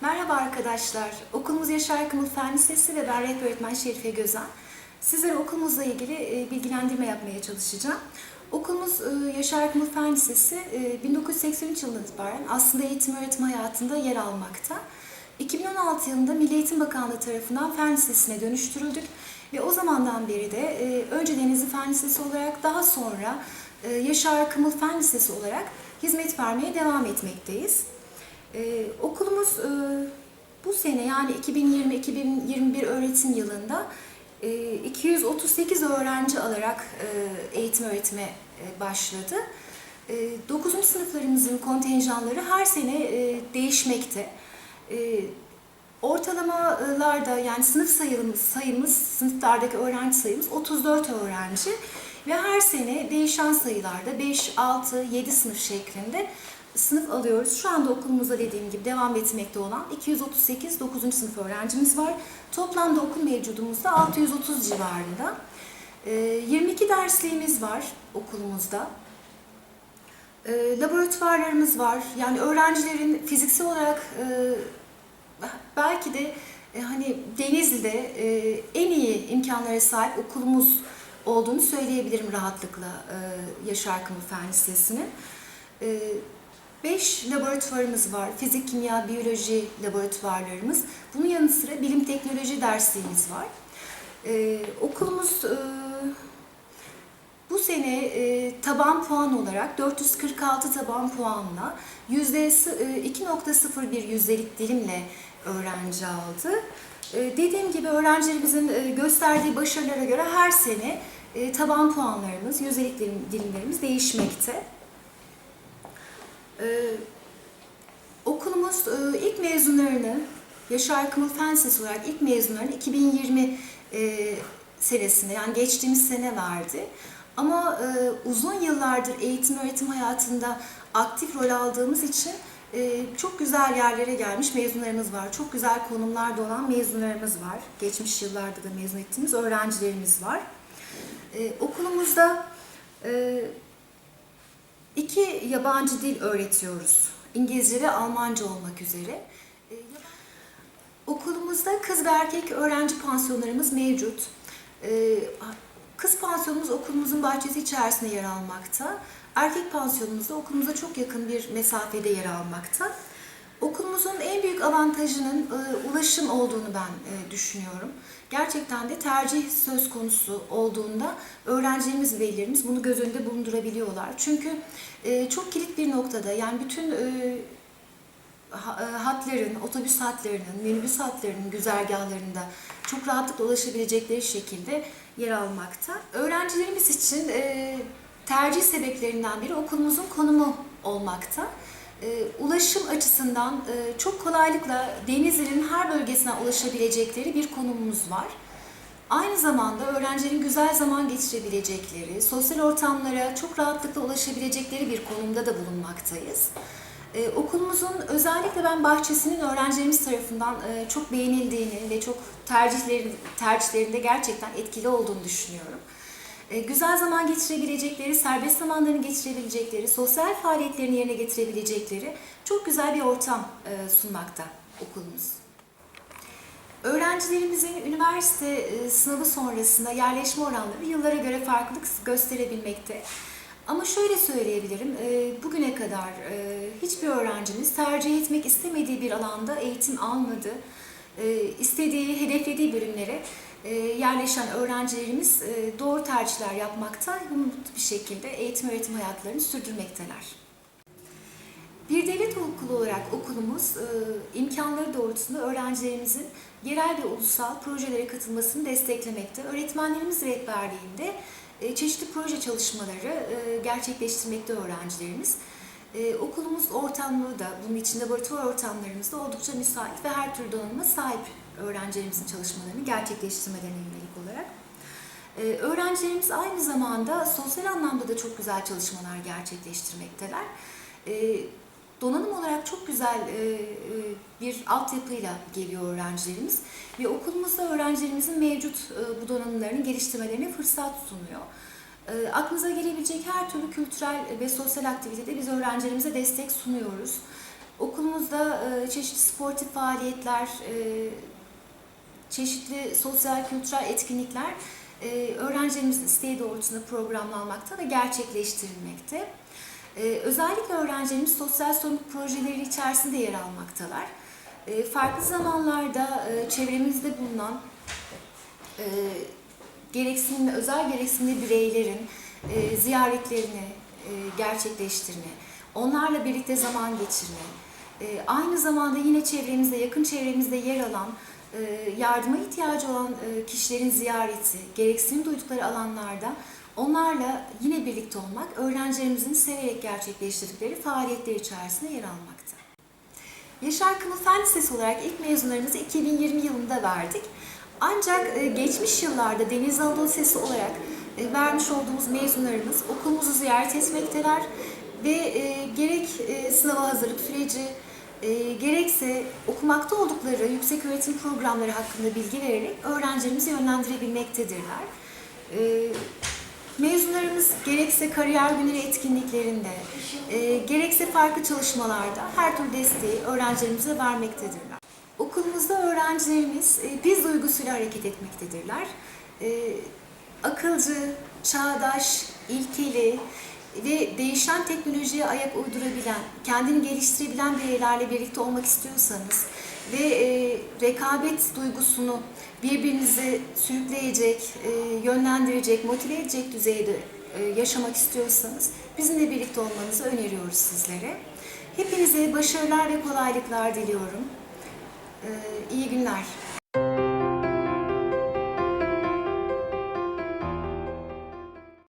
Merhaba arkadaşlar. Okulumuz Yaşar Kımıl Fen Lisesi ve ben rehber öğretmen Şerife Gözen. Sizlere okulumuzla ilgili e, bilgilendirme yapmaya çalışacağım. Okulumuz e, Yaşar Kımıl Fen Lisesi e, 1983 yılından itibaren aslında eğitim öğretim hayatında yer almakta. 2016 yılında Milli Eğitim Bakanlığı tarafından Fen Lisesi'ne dönüştürüldük ve o zamandan beri de e, önce Denizli Fen Lisesi olarak daha sonra e, Yaşar Kımıl Fen Lisesi olarak hizmet vermeye devam etmekteyiz. Ee, okulumuz e, bu sene yani 2020-2021 öğretim yılında e, 238 öğrenci alarak e, eğitim öğretime e, başladı. E, 9. sınıflarımızın kontenjanları her sene e, değişmekte. E, ortalamalarda yani sınıf sayımız, sayımız, sınıflardaki öğrenci sayımız 34 öğrenci ve her sene değişen sayılarda 5, 6, 7 sınıf şeklinde sınıf alıyoruz. Şu anda okulumuzda dediğim gibi devam etmekte olan 238 9. sınıf öğrencimiz var. Toplamda okul mevcudumuzda 630 civarında. Ee, 22 dersliğimiz var okulumuzda. Ee, Laboratuvarlarımız var. Yani öğrencilerin fiziksel olarak e, belki de e, hani Denizli'de e, en iyi imkanlara sahip okulumuz olduğunu söyleyebilirim rahatlıkla Yaşar Kımıl Fen Lisesi'nin. E, Beş laboratuvarımız var. Fizik, kimya, biyoloji laboratuvarlarımız. Bunun yanı sıra bilim teknoloji dersliğimiz var. Ee, okulumuz e, bu sene e, taban puan olarak 446 taban puanla yüzde e, 2.01 yüzdelik dilimle öğrenci aldı. E, dediğim gibi öğrencilerimizin e, gösterdiği başarılara göre her sene e, taban puanlarımız, yüzdelik dilim, dilimlerimiz değişmekte. Ee, okulumuz e, ilk mezunlarını Yaşar Kımıl Fen Lisesi olarak ilk mezunlarını 2020 e, senesinde yani geçtiğimiz sene verdi. Ama e, uzun yıllardır eğitim öğretim hayatında aktif rol aldığımız için e, çok güzel yerlere gelmiş mezunlarımız var. Çok güzel konumlarda olan mezunlarımız var. Geçmiş yıllarda da mezun ettiğimiz öğrencilerimiz var. E, okulumuzda e, İki yabancı dil öğretiyoruz. İngilizce ve Almanca olmak üzere. Ee, Okulumuzda kız ve erkek öğrenci pansiyonlarımız mevcut. Ee, Kız pansiyonumuz okulumuzun bahçesi içerisinde yer almakta. Erkek pansiyonumuz da okulumuza çok yakın bir mesafede yer almakta. Okulumuzun en büyük avantajının e, ulaşım olduğunu ben e, düşünüyorum. Gerçekten de tercih söz konusu olduğunda öğrencilerimiz ve velilerimiz bunu göz önünde bulundurabiliyorlar. Çünkü e, çok kilit bir noktada yani bütün hatların, otobüs hatlarının, minibüs hatlarının güzergahlarında çok rahatlıkla ulaşabilecekleri şekilde yer almakta. Öğrencilerimiz için tercih sebeplerinden biri okulumuzun konumu olmakta e, ulaşım açısından e, çok kolaylıkla Denizli'nin her bölgesine ulaşabilecekleri bir konumumuz var. Aynı zamanda öğrencilerin güzel zaman geçirebilecekleri, sosyal ortamlara çok rahatlıkla ulaşabilecekleri bir konumda da bulunmaktayız. Ee, okulumuzun özellikle ben bahçesinin öğrencilerimiz tarafından e, çok beğenildiğini ve çok tercihleri, tercihlerinde gerçekten etkili olduğunu düşünüyorum. E, güzel zaman geçirebilecekleri, serbest zamanlarını geçirebilecekleri, sosyal faaliyetlerini yerine getirebilecekleri çok güzel bir ortam e, sunmakta okulumuz. Öğrencilerimizin üniversite e, sınavı sonrasında yerleşme oranları yıllara göre farklılık gösterebilmekte. Ama şöyle söyleyebilirim, bugüne kadar hiçbir öğrencimiz tercih etmek istemediği bir alanda eğitim almadı. İstediği, hedeflediği bölümlere e, yerleşen öğrencilerimiz e, doğru tercihler yapmakta mutlu bir şekilde eğitim öğretim hayatlarını sürdürmekteler. Bir devlet okulu olarak okulumuz e, imkanları doğrultusunda öğrencilerimizin yerel ve ulusal projelere katılmasını desteklemekte. Öğretmenlerimiz rehberliğinde çeşitli proje çalışmaları gerçekleştirmekte öğrencilerimiz. Okulumuz ortamları da, bunun için laboratuvar ortamlarımız da oldukça müsait ve her türlü donanıma sahip öğrencilerimizin çalışmalarını gerçekleştirmelerine yönelik olarak. Ee, öğrencilerimiz aynı zamanda sosyal anlamda da çok güzel çalışmalar gerçekleştirmekteler. Ee, donanım olarak çok güzel e, e, bir altyapıyla geliyor öğrencilerimiz ve okulumuzda öğrencilerimizin mevcut e, bu donanımlarını geliştirmelerine fırsat sunuyor. E, aklınıza gelebilecek her türlü kültürel ve sosyal aktivitede biz öğrencilerimize destek sunuyoruz. Okulumuzda e, çeşitli sportif faaliyetler, e, çeşitli sosyal kültürel etkinlikler e, öğrencilerimizin isteği doğrultusunda programlanmakta ve gerçekleştirilmekte. E, özellikle öğrencilerimiz sosyal sorumluluk projeleri içerisinde yer almaktalar. E, farklı zamanlarda e, çevremizde bulunan e, gereksinimli, özel gereksinimli bireylerin e, ziyaretlerini e, gerçekleştirme, onlarla birlikte zaman geçirme, e, aynı zamanda yine çevremizde, yakın çevremizde yer alan, e, yardıma ihtiyacı olan e, kişilerin ziyareti, gereksinim duydukları alanlarda onlarla yine birlikte olmak, öğrencilerimizin severek gerçekleştirdikleri faaliyetler içerisinde yer almakta. Yaşar Kımıl Fen Lisesi olarak ilk mezunlarımızı 2020 yılında verdik. Ancak e, geçmiş yıllarda Deniz Anadolu Lisesi olarak e, vermiş olduğumuz mezunlarımız okulumuzu ziyaret etmekteler ve e, gerek sınava hazırlık süreci, gerekse okumakta oldukları yüksek öğretim programları hakkında bilgi vererek öğrencilerimizi yönlendirebilmektedirler. Mezunlarımız gerekse kariyer günleri etkinliklerinde, gerekse farklı çalışmalarda her türlü desteği öğrencilerimize vermektedirler. Okulumuzda öğrencilerimiz e, biz duygusuyla hareket etmektedirler. E, akılcı, çağdaş, ilkeli ve değişen teknolojiye ayak uydurabilen, kendini geliştirebilen bireylerle birlikte olmak istiyorsanız ve e, rekabet duygusunu birbirinizi sürükleyecek, yönlendirecek, motive edecek düzeyde yaşamak istiyorsanız bizimle birlikte olmanızı öneriyoruz sizlere. Hepinize başarılar ve kolaylıklar diliyorum. E, iyi günler.